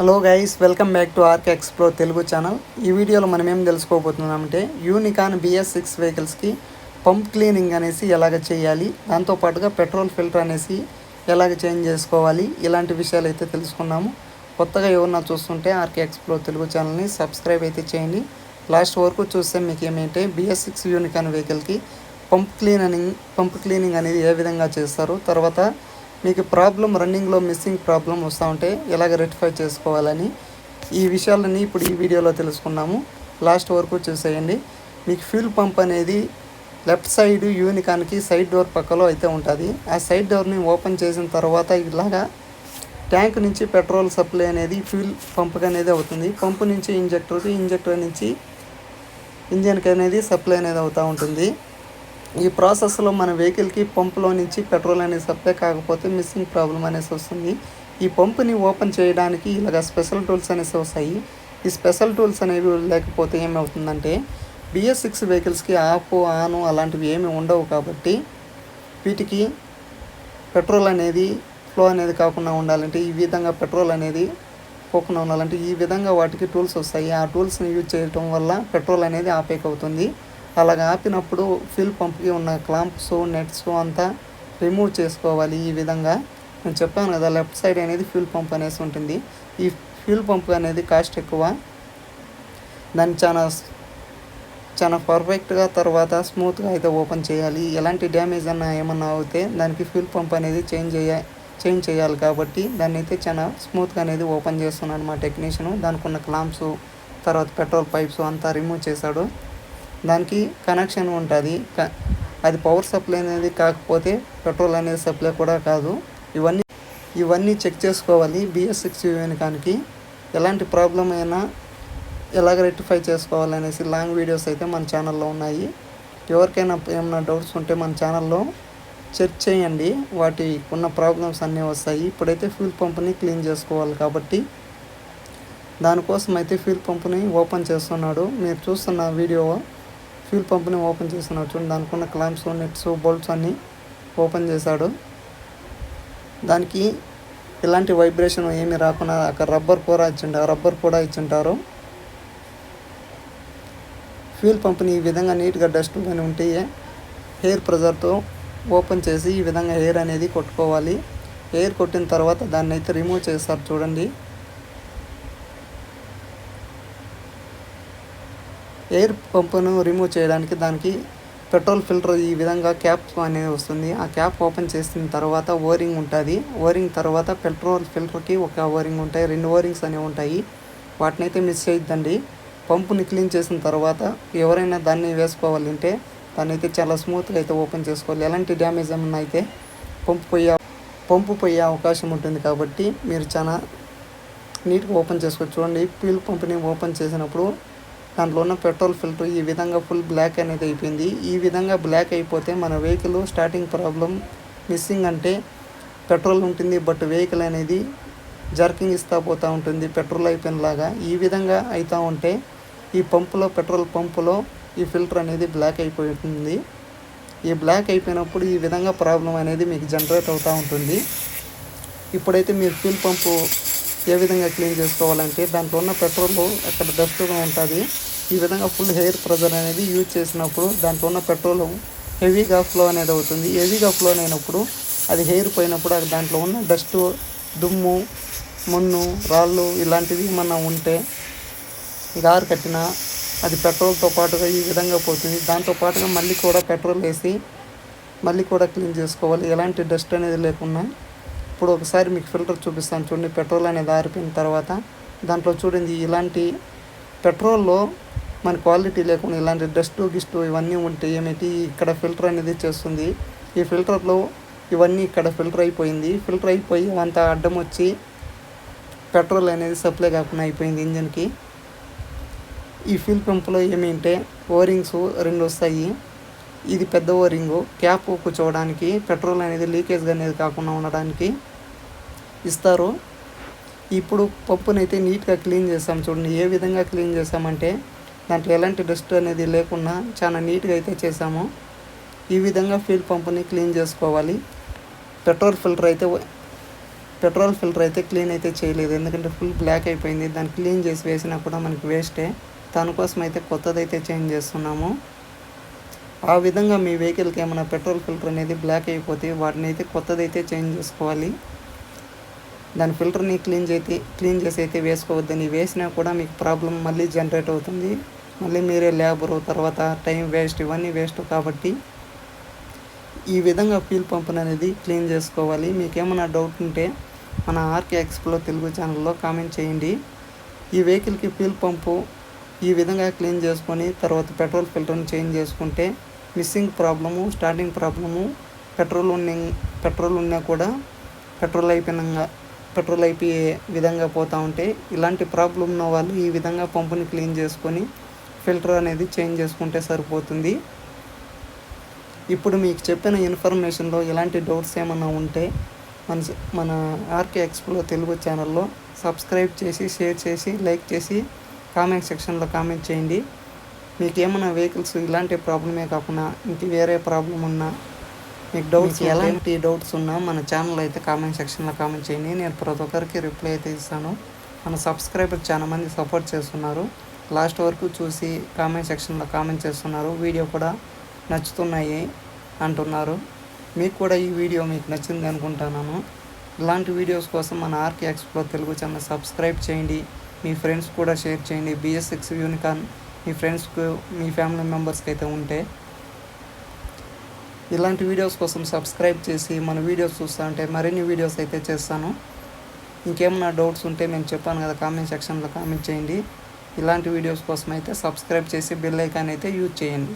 Hello guys welcome back to RK explore Telugu channel. ఈ వీడియోలో మనం ఏం తెలుసుకోబోతున్నామంటే యూనికాన్ బిఎస్ సిక్స్ వెహికల్స్కి పంప్ క్లీనింగ్ అనేసి ఎలాగ చేయాలి దాంతోపాటుగా పెట్రోల్ ఫిల్టర్ అనేసి ఎలాగ చేంజ్ చేసుకోవాలి ఇలాంటి విషయాలు అయితే తెలుసుకున్నాము. కొత్తగా ఎవరన్నా చూస్తుంటే ఆర్కే ఎక్స్ప్లోర్ తెలుగు ఛానల్ని సబ్స్క్రైబ్ అయితే చేయండి. లాస్ట్ వరకు చూస్తే మీకు ఏమంటే బిఎస్ సిక్స్ యూనికాన్ వెహికల్కి పంప్ క్లీనింగ్ పంప్ క్లీనింగ్ అనేది ఏ విధంగా చేస్తారు తర్వాత మీకు ప్రాబ్లం రన్నింగ్లో మిస్సింగ్ ప్రాబ్లం వస్తూ ఉంటే ఎలాగ రెక్టిఫై చేసుకోవాలని ఈ విషయాలని ఇప్పుడు ఈ వీడియోలో తెలుసుకున్నాము. లాస్ట్ వరకు చూసేయండి. మీకు ఫ్యూల్ పంప్ అనేది లెఫ్ట్ సైడ్ యూనికాన్కి సైడ్ డోర్ పక్కలో అయితే ఉంటుంది. ఆ సైడ్ డోర్ని ఓపెన్ చేసిన తర్వాత ఇలాగా ట్యాంక్ నుంచి పెట్రోల్ సప్లై అనేది ఫ్యూల్ పంప్కి అనేది అవుతుంది. పంపు నుంచి ఇంజెక్టర్కి ఇంజెక్టర్ నుంచి ఇంజన్కి అనేది సప్లై అనేది అవుతూ ఉంటుంది. ఈ ప్రాసెస్లో మన వెహికల్కి పంపులో నుంచి పెట్రోల్ అనేది సప్లై కాకపోతే మిస్సింగ్ ప్రాబ్లం అనేసి వస్తుంది. ఈ పంపుని ఓపెన్ చేయడానికి ఇలాగ స్పెషల్ టూల్స్ అనేసి వస్తాయి. ఈ స్పెషల్ టూల్స్ అనేవి లేకపోతే ఏమవుతుందంటే బిఎస్ సిక్స్ వెహికల్స్కి ఆఫ్ ఆను అలాంటివి ఏమి ఉండవు కాబట్టి వీటికి పెట్రోల్ అనేది ఫ్లో అనేది కాకుండా ఉండాలంటే ఈ విధంగా పెట్రోల్ అనేది పోకుండా ఉండాలంటే ఈ విధంగా వాటికి టూల్స్ వస్తాయి. ఆ టూల్స్ని యూజ్ చేయటం వల్ల పెట్రోల్ అనేది ఆపేక్ అవుతుంది అలాగ ఆపినప్పుడు ఫ్యూల్ పంప్కి ఉన్న క్లాంప్స్ నెట్స్ అంతా రిమూవ్ చేసుకోవాలి ఈ విధంగా. నేను చెప్పాను కదా లెఫ్ట్ సైడ్ అనేది ఫ్యూల్ పంప్ అనేసి ఉంటుంది. ఈ ఫ్యూల్ పంప్ అనేది కాస్ట్ ఎక్కువ. దాన్ని చాలా చాలా పర్ఫెక్ట్గా తర్వాత స్మూత్గా అయితే ఓపెన్ చేయాలి. ఎలాంటి డ్యామేజ్ అన్నా ఏమన్నా అవుతే దానికి ఫ్యూల్ పంప్ అనేది చేంజ్ చేయ చేంజ్ చేయాలి కాబట్టి దాన్ని అయితే చాలా స్మూత్గా అనేది ఓపెన్ చేస్తున్నాడు మా టెక్నీషియన్ దానికి ఉన్న క్లాంప్స్ తర్వాత పెట్రోల్ పైప్స్ అంతా రిమూవ్ చేశాడు. దానికి కనెక్షన్ ఉంటుంది. క- అది పవర్ సప్లై అనేది కాకపోతే పెట్రోల్ అనేది సప్లై కూడా కాదు. ఇవన్నీ ఇవన్నీ చెక్ చేసుకోవాలి. బిఎస్ సిక్స్ యూనికానికి ఎలాంటి ప్రాబ్లం అయినా ఎలాగ రెక్టిఫై చేసుకోవాలనేసి లాంగ్ వీడియోస్ అయితే మన ఛానల్లో ఉన్నాయి. ఎవరికైనా ఏమైనా డౌట్స్ ఉంటే మన ఛానల్లో చెక్ చేయండి. వాటి ఉన్న ప్రాబ్లమ్స్ అన్నీ వస్తాయి. ఇప్పుడైతే ఫ్యూల్ పంప్ని క్లీన్ చేసుకోవాలి కాబట్టి దానికోసం అయితే ఫ్యూల్ పంప్ని ఓపెన్ చేస్తున్నాడు. మీరు చూస్తున్న వీడియో ఫ్యూల్ పంప్ని ఓపెన్ చేస్తున్నాడు చూడండి దానికి ఉన్న క్లాంప్స్ నెట్స్ బోల్ట్స్ అన్నీ ఓపెన్ చేశాడు. దానికి ఎలాంటి వైబ్రేషన్ ఏమీ రాకుండా అక్కడ రబ్బర్ కూడా ఇచ్చింటారు రబ్బర్ కూడా ఇచ్చింటారు. ఫ్యూల్ పంప్ని ఈ విధంగా నీట్గా డస్ట్ కానీ ఉంటే హెయిర్ ప్రెజర్తో ఓపెన్ చేసి ఈ విధంగా హెయిర్ అనేది కొట్టుకోవాలి. హెయిర్ కొట్టిన తర్వాత దాన్ని అయితే రిమూవ్ చేస్తారు. చూడండి. ఎయిర్ పంపును రిమూవ్ చేయడానికి దానికి పెట్రోల్ ఫిల్టర్ ఈ విధంగా క్యాప్ అనేది వస్తుంది. ఆ క్యాప్ ఓపెన్ చేసిన తర్వాత ఓరింగ్ ఉంటుంది. ఓరింగ్ తర్వాత పెట్రోల్ ఫిల్టర్కి ఒక ఓరింగ్ ఉంటాయి. రెండు ఓరింగ్స్ అనేవి ఉంటాయి. వాటిని అయితే మిస్ చేయొద్దండి. పంపుని క్లీన్ చేసిన తర్వాత ఎవరైనా దాన్ని వేసుకోవాలంటే దాన్ని అయితే చాలా స్మూత్గా అయితే ఓపెన్ చేసుకోవాలి. ఎలాంటి డ్యామేజ్ ఏమన్నా అయితే పంపు పోయే పంపు పోయే అవకాశం ఉంటుంది కాబట్టి మీరు చాలా నీట్గా ఓపెన్ చేసుకోవచ్చు. చూడండి ఫ్యూల్ పంప్ని ఓపెన్ చేసినప్పుడు దాంట్లో ఉన్న పెట్రోల్ ఫిల్టర్ ఈ విధంగా ఫుల్ బ్లాక్ అనేది అయిపోయింది. ఈ విధంగా బ్లాక్ అయిపోతే మన వెహికల్ స్టార్టింగ్ ప్రాబ్లం మిస్సింగ్ అంటే పెట్రోల్ ఉంటుంది బట్ వెహికల్ అనేది జర్కింగ్ ఇస్తా పోతూ ఉంటుంది పెట్రోల్ అయిపోయినలాగా. ఈ విధంగా అవుతూ ఉంటే ఈ పంపులో పెట్రోల్ పంపులో ఈ ఫిల్టర్ అనేది బ్లాక్ అయిపోతుంది. ఈ బ్లాక్ అయిపోయినప్పుడు ఈ విధంగా ప్రాబ్లం అనేది మీకు జనరేట్ అవుతూ ఉంటుంది. ఇప్పుడైతే మీరు ఫ్యూల్ పంపు ఏ విధంగా క్లీన్ చేసుకోవాలంటే దాంట్లో ఉన్న పెట్రోల్ అక్కడ డస్ట్గా ఉంటుంది ఈ విధంగా ఫుల్ హెయిర్ ప్రెజర్ అనేది యూజ్ చేసినప్పుడు దాంట్లో ఉన్న పెట్రోల్ హెవీగా ఫ్లో అనేది అవుతుంది. హెవీగా ఫ్లో అయినప్పుడు అది హెయిర్ పోయినప్పుడు అది దాంట్లో ఉన్న డస్ట్ దుమ్ము మున్ను రాళ్ళు ఇలాంటివి ఏమన్నా ఉంటే గారు కట్టినా అది పెట్రోల్తో పాటుగా ఈ విధంగా పోతుంది. దాంతో పాటుగా మళ్ళీ కూడా పెట్రోల్ వేసి మళ్ళీ కూడా క్లీన్ చేసుకోవాలి. ఎలాంటి డస్ట్ అనేది లేకుండా ఇప్పుడు ఒకసారి మీకు ఫిల్టర్ చూపిస్తాను చూడండి. పెట్రోల్ అనేది ఆరిపోయిన తర్వాత దాంట్లో చూడండి ఇలాంటి పెట్రోల్లో మన క్వాలిటీ లేకుండా ఇలాంటి డస్ట్ గిస్ట్ ఇవన్నీ ఉంటే ఏమిటి ఇక్కడ ఫిల్టర్ అనేది చేస్తుంది. ఈ ఫిల్టర్లో ఇవన్నీ ఇక్కడ ఫిల్టర్ అయిపోయింది. ఫిల్టర్ అయిపోయి అంతా అడ్డం వచ్చి పెట్రోల్ అనేది సప్లై కాకుండా అయిపోయింది ఇంజన్కి. ఈ ఫ్యూల్ పంపులో ఏమంటే ఓరింగ్స్ రెండు వస్తాయి. ఇది పెద్ద ఓరింగు. క్యాప్ కూర్చోవడానికి పెట్రోల్ అనేది లీకేజ్ అనేది కాకుండా ఉండడానికి ఇస్తారు. ఇప్పుడు పప్పునైతే నీట్గా క్లీన్ చేస్తాం చూడండి. ఏ విధంగా క్లీన్ చేస్తామంటే దాంట్లో ఎలాంటి డస్ట్ అనేది లేకుండా చాలా నీట్గా అయితే చేసాము ఈ విధంగా ఫ్యూల్ పంపుని క్లీన్ చేసుకోవాలి. పెట్రోల్ ఫిల్టర్ అయితే పెట్రోల్ ఫిల్టర్ అయితే క్లీన్ అయితే చేయలేదు. ఎందుకంటే ఫుల్ బ్లాక్ అయిపోయింది. దాన్ని క్లీన్ చేసి వేసినా కూడా మనకి వేస్టే. దానికోసం అయితే కొత్తది అయితే చేంజ్ చేస్తున్నాము. ఆ విధంగా మీ వెహికల్కి ఏమైనా పెట్రోల్ ఫిల్టర్ అనేది బ్లాక్ అయిపోతే వాటిని అయితే కొత్తది అయితే చేంజ్ చేసుకోవాలి. దాని ఫిల్టర్ని క్లీన్ చేసి క్లీన్ చేసి అయితే వేసుకోవద్దని వేసినా కూడా మీకు ప్రాబ్లం మళ్ళీ జనరేట్ అవుతుంది. మళ్ళీ మీరే లేబరు తర్వాత టైం వేస్ట్ ఇవన్నీ వేస్ట్ కాబట్టి ఈ విధంగా ఫీల్ పంపుని అనేది క్లీన్ చేసుకోవాలి. మీకేమైనా డౌట్ ఉంటే మన ఆర్కే ఎక్స్ప్లో తెలుగు ఛానల్లో కామెంట్ చేయండి. ఈ వెహికల్కి ఫ్యూల్ పంపు ఈ విధంగా క్లీన్ చేసుకొని తర్వాత పెట్రోల్ ఫిల్టర్ని చేంజ్ చేసుకుంటే missing problem starting problem petrol ఉన్న పెట్రోల్ ఉన్నా కూడా పెట్రోల్ అయిపోయినాక పెట్రోల్ అయిపోయే విధంగా పోతూ ఉంటే ఇలాంటి ప్రాబ్లం ఉన్న వాళ్ళు ఈ విధంగా పంపుని క్లీన్ చేసుకొని ఫిల్టర్ అనేది చేంజ్ చేసుకుంటే సరిపోతుంది. ఇప్పుడు మీకు చెప్పిన ఇన్ఫర్మేషన్లో ఎలాంటి డౌట్స్ ఏమైనా ఉంటే మన మన ఆర్కే ఎక్స్ప్లో తెలుగు ఛానల్లో సబ్స్క్రైబ్ చేసి షేర్ చేసి లైక్ చేసి కామెంట్ సెక్షన్లో కామెంట్ చేయండి. మీకు ఏమైనా వెహికల్స్ ఇలాంటి ప్రాబ్లమే కాకుండా ఇంక వేరే ప్రాబ్లం ఉన్నా మీకు డౌట్స్ ఎలాంటి డౌట్స్ ఉన్నా మన ఛానల్ అయితే కామెంట్ సెక్షన్లో కామెంట్ చేయండి. నేను ప్రతి ఒక్కరికి రిప్లై అయితే ఇస్తాను. మన సబ్స్క్రైబర్ చాలా మంది సపోర్ట్ చేస్తున్నారు. లాస్ట్ వరకు చూసి కామెంట్ సెక్షన్లో కామెంట్ చేస్తున్నారు. వీడియో కూడా నచ్చుతున్నాయి అంటున్నారు. మీకు కూడా ఈ వీడియో మీకు నచ్చింది అనుకుంటున్నాను. ఇలాంటి వీడియోస్ కోసం మన ఆర్కే ఎక్స్ప్లో తెలుగు ఛానల్ సబ్స్క్రైబ్ చేయండి. మీ ఫ్రెండ్స్ కూడా షేర్ చేయండి. బిఎస్ సిక్స్ యూనికాన్ మీ ఫ్రెండ్స్కు మీ ఫ్యామిలీ మెంబర్స్కి అయితే ఉంటే. ఇలాంటి వీడియోస్ కోసం సబ్స్క్రైబ్ చేసి మన వీడియోస్ చూస్తాంటే మరిన్ని వీడియోస్ అయితే చేస్తాను. ఇంకేమైనా డౌట్స్ ఉంటే నేను చెప్పాను కదా కామెంట్ సెక్షన్లో కామెంట్ చేయండి. ఇలాంటి వీడియోస్ కోసం అయితే సబ్స్క్రైబ్ చేసి బెల్ ఐకాన్ అయితే యూజ్ చేయండి.